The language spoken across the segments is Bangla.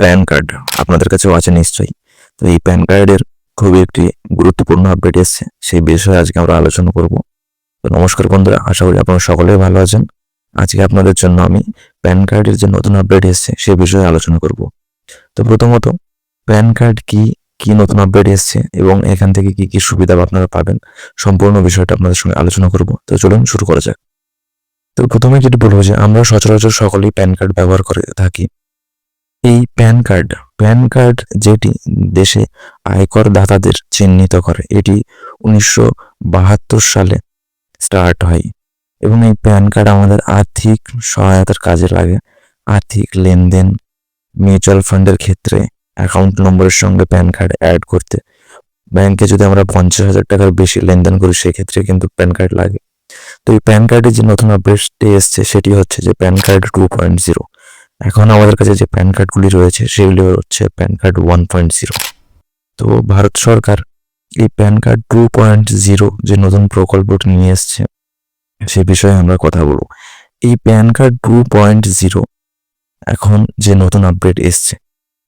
প্যান কার্ড আপনাদের কাছেও আছে নিশ্চয়ই। তো এই প্যান কার্ডের খুবই একটি গুরুত্বপূর্ণ আপডেট এসেছে, সেই বিষয়ে আজকে আমরা আলোচনা করব। তো নমস্কার বন্ধুরা, আশা করি আপনারা সকলেই ভালো আছেন। আজকে আপনাদের জন্য আমি প্যান কার্ডের যে নতুন আপডেট এসেছে, সে বিষয়ে আলোচনা করব। তো প্রথমত, প্যান কার্ড কি কি নতুন আপডেট এসেছে এবং এখান থেকে কি কি সুবিধা আপনারা পাবেন, সম্পূর্ণ বিষয়টা আপনাদের সঙ্গে আলোচনা করব। তো চলুন শুরু করা যাক। তো প্রথমে যেটি বলব যে আমরা সচরাচর সকলেই প্যান কার্ড ব্যবহার করে থাকি। এই প্যান কার্ড প্যান কার্ড যেটি দেশে আয়কর দাতাদের চিহ্নিত করে, এটি উনিশশো বাহাত্তর সালে স্টার্ট হয়। এবং এই প্যান কার্ড আমাদের আর্থিক সহায়তার কাজে লাগে। আর্থিক লেনদেন, মিউচুয়াল ফান্ডের ক্ষেত্রে অ্যাকাউন্ট নম্বরের সঙ্গে প্যান কার্ড অ্যাড করতে। ব্যাংকে যদি আমরা পঞ্চাশ হাজার টাকার বেশি লেনদেন করি, সেক্ষেত্রে কিন্তু প্যান কার্ড লাগে। তো এই প্যান কার্ডের যে নতুন আপডেটটি এসছে, সেটি হচ্ছে যে PAN card two point zero এখন আমাদের কাছে যে প্যান কার্ডগুলি রয়েছে, সেগুলি হচ্ছে PAN card one point zero তো ভারত সরকার এই PAN card two point zero যে নতুন প্রকল্পটি নিয়ে এসছে, সে বিষয়ে আমরা কথা বলব। এই PAN card two point zero এখন যে নতুন আপডেট এসছে,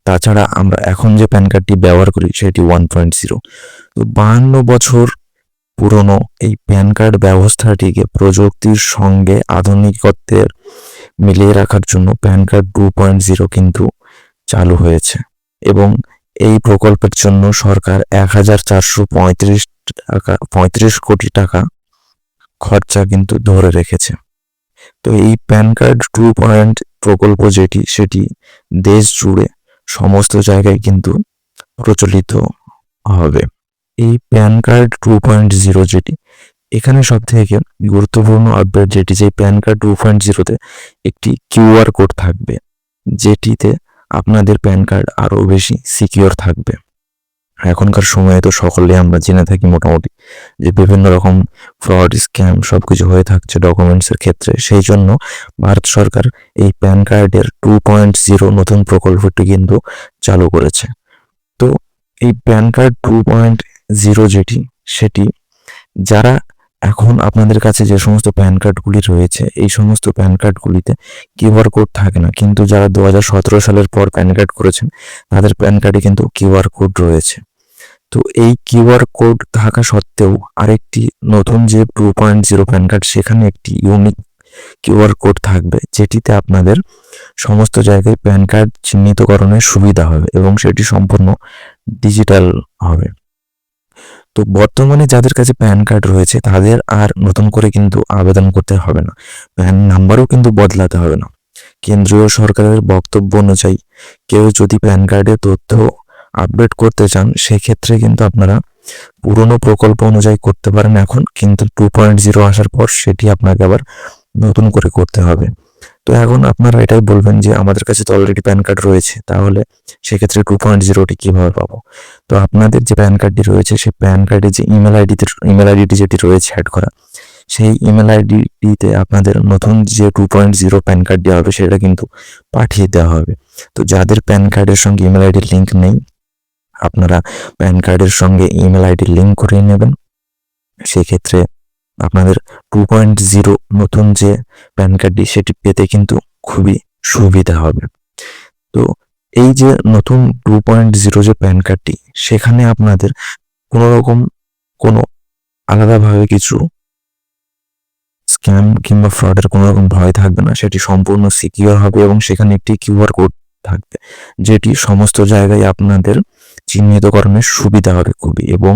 তাছাড়া আমরা এখন যে প্যান কার্ডটি ব্যবহার করি, সেটি ওয়ান পয়েন্ট জিরো তো বাহান্ন বছর পুরনো এই প্যান কার্ড ব্যবস্থাটিকে প্রযুক্তির সঙ্গে আধুনিকত্বের মিলিয়ে রাখার জন্য PAN card two point zero কিন্তু চালু হয়েছে। এবং এই প্রকল্পের জন্য সরকার এক হাজার চারশো পঁয়ত্রিশ টাকা, পঁয়ত্রিশ কোটি টাকা খরচা কিন্তু ধরে রেখেছে। তো এই প্যান কার্ড টু পয়েন্ট প্রকল্প যেটি, সেটি দেশ জুড়ে সমস্ত জায়গায় কিন্তু প্রচলিত হবে। এই PAN card two point zero যেটি এখানে সব থেকে গুরুত্বপূর্ণ আপডেট যেটি যে প্যান কার্ড টু পয়েন্ট জিরোতে একটি কিউআর কোড থাকবে, যেটিতে আপনাদের প্যান কার্ড আরও বেশি সিকিওর থাকবে। এখনকার সময়ে তো সকলে আমরা জেনে থাকি মোটামুটি যে বিভিন্ন রকম ফ্রড স্ক্যাম সব কিছু হয়ে থাকছে ডকুমেন্টসের ক্ষেত্রে। সেই জন্য ভারত সরকার এই প্যান কার্ডের টু পয়েন্ট জিরো নতুন প্রকল্পটি কিন্তু চালু করেছে। তো এই PAN card two point zero যেটি, সেটি যারা এখন আপনাদের কাছে যে সমস্ত প্যান কার্ডগুলি রয়েছে, এই সমস্ত প্যান কার্ডগুলিতে কিউআর কোড থাকে না। কিন্তু যারা দু হাজার সতেরো সালের পর প্যান কার্ড করেছেন, তাদের প্যান কার্ডে কিন্তু কিউআর কোড রয়েছে। তো এই কিউআর কোড থাকা সত্ত্বেও আরেকটি নতুন যে two point zero PAN card সেখানে একটি ইউনিক কিউআর কোড থাকবে, যেটিতে আপনাদের সমস্ত জায়গায় প্যান কার্ড চিহ্নিতকরণের সুবিধা হবে এবং সেটি সম্পূর্ণ ডিজিটাল হবে। তো বর্তমানে যাদের কাছে প্যান কার্ড রয়েছে, তাদের আর নতুন করে কিন্তু আবেদন করতে হবে না। প্যান নাম্বারও কিন্তু বদলাতে হবে না। কেন্দ্রীয় সরকারের বক্তব্য অনুযায়ী, কেউ যদি প্যান কার্ডের তথ্য আপডেট করতে চান, সেক্ষেত্রে কিন্তু আপনারা পুরনো প্রকল্প অনুযায়ী করতে পারেন এখন, কিন্তু টু পয়েন্ট জিরো আসার পর সেটি আপনাকে আবার নতুন করে করতে হবে। তো এখন আপনারা এটাই বলবেন যে আমাদের কাছে তো অলরেডি প্যান কার্ড রয়েছে, তাহলে সেক্ষেত্রে টু পয়েন্ট জিরোটি কীভাবে পাবো? তো আপনাদের যে প্যান কার্ডটি রয়েছে, সেই প্যান কার্ডে যে ইমেল আইডিতে ইমেল আইডিটি যেটি রয়েছে অ্যাড করা, সেই ইমেল আইডিতে আপনাদের নতুন যে two point zero PAN card দেওয়া হবে, সেটা কিন্তু পাঠিয়ে দেওয়া হবে। তো যাদের প্যান কার্ডের সঙ্গে ইমেল আইডির লিঙ্ক নেই, আপনারা প্যান কার্ডের সঙ্গে ইমেল আইডি লিঙ্ক করিয়ে নেবেন। সেক্ষেত্রে আপনাদের টু পয়েন্ট জিরো নতুন যে প্যান কার্ডটি সেটি পেতে কিন্তু খুবই সুবিধা হবে। তো এই যে নতুন টু পয়েন্ট জিরো যে প্যান কার্ডটি সেখানে আপনাদের কোনো রকম কোনো আলাদাভাবে কিছু স্ক্যাম কিংবা ফ্রডের কোনো রকম ভয় থাকবে না, সেটি সম্পূর্ণ সিকিউর হবে এবং সেখানে একটি কিউআর কোড থাকবে, যেটি সমস্ত জায়গায় আপনাদের চিহ্নিতকরণের সুবিধা হবে খুবই এবং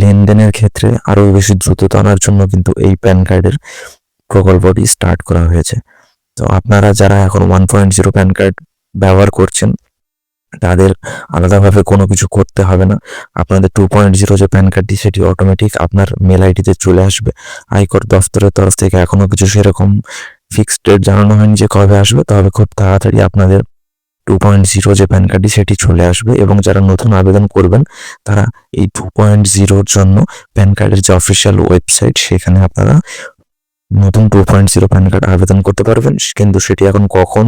লেনদেনের ক্ষেত্রে আরও বেশি দ্রুততা আনার জন্য কিন্তু এই প্যান কার্ডের প্রকল্পটি স্টার্ট করা হয়েছে। তো আপনারা যারা এখন one point zero PAN card ব্যবহার করছেন, তাদের আলাদাভাবে কোনো কিছু করতে হবে না। আপনাদের টু পয়েন্ট জিরো যে প্যান কার্ডটি, সেটি অটোমেটিক আপনার মেল আইডিতে চলে আসবে। আয়কর দফতরের তরফ থেকে এখনও কিছু সেরকম ফিক্সড ডেট জানানো হয়নি যে কবে আসবে, তবে খুব তাড়াতাড়ি আপনাদের টু পয়েন্ট জিরো যে প্যান কার্ডটি সেটি চলে আসবে এবং যারা নতুন আবেদন করবেন, তারা এই টু পয়েন্ট জিরোর জন্য প্যান কার্ডের যে অফিসিয়াল ওয়েবসাইট সেখানে আপনারা নতুন two point zero PAN card আবেদন করতে পারবেন। কিন্তু সেটি এখন কখন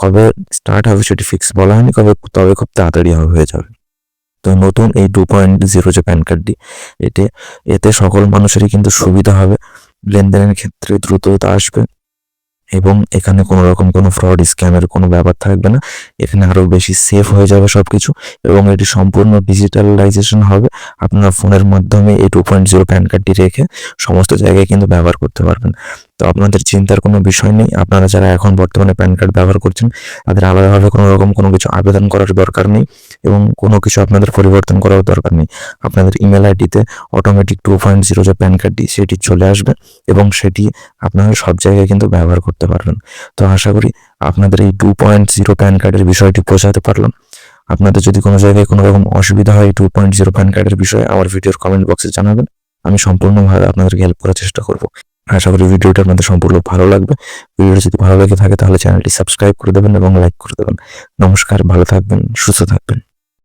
কবে স্টার্ট হবে সেটি ফিক্স বলা হয়নি, কবে তবে খুব তাড়াতাড়ি হয়ে যাবে। তো নতুন এই টু পয়েন্ট জিরো যে প্যান কার্ডটি এতে এতে সকল মানুষেরই কিন্তু সুবিধা হবে। লেনদেনের ক্ষেত্রে দ্রুততা আসবে। এবং এখানে কোনো রকম কোনো ফ্রড স্ক্যামের কোনো ব্যাপার থাকবে না। এখানে আরও বেশি সেফ হয়ে যাবে সব কিছু এবং এটি সম্পূর্ণ ডিজিটালাইজেশন হবে। আপনার ফোনের মাধ্যমে এই টু পয়েন্ট জিরো প্যান কার্ডটি রেখে সমস্ত জায়গায় কিন্তু ব্যবহার করতে পারবেন। তো আপনাদের চিন্তার কোনো বিষয় নেই। আপনারা যারা এখন বর্তমানে প্যান কার্ড ব্যবহার করছেন, তাদের আলাদাভাবে কোনো রকম কোনো কিছু আবেদন করার দরকার নেই এবং কোনো কিছু আপনাদের পরিবর্তন করার দরকার নেই। আপনাদের ইমেল আইডিতে অটোমেটিক টু পয়েন্ট জিরো যে প্যান কার্ডটি, সেটি চলে আসবে এবং সেটি আপনারা সব জায়গায় কিন্তু ব্যবহার করতে পারবেন। তো আশা করি আপনাদের এই টু পয়েন্ট জিরো প্যান কার্ডের বিষয়টি বোঝাতে পারলাম। আপনাদের যদি কোনো জায়গায় কোনো রকম অসুবিধা হয় টু পয়েন্ট জিরো প্যান কার্ডের বিষয়ে, আমার ভিডিওর কমেন্ট বক্সে জানাবেন। আমি সম্পূর্ণভাবে আপনাদেরকে হেল্প করার চেষ্টা করব। আশা করি ভিডিওটা আপনাদের সম্পূর্ণ ভালো লাগবে। ভিডিওটা যদি ভালো লেগে থাকে তাহলে চ্যানেলটি সাবস্ক্রাইব করে দেবেন এবং লাইক করে দেবেন। নমস্কার, ভালো থাকবেন, সুস্থ থাকবেন।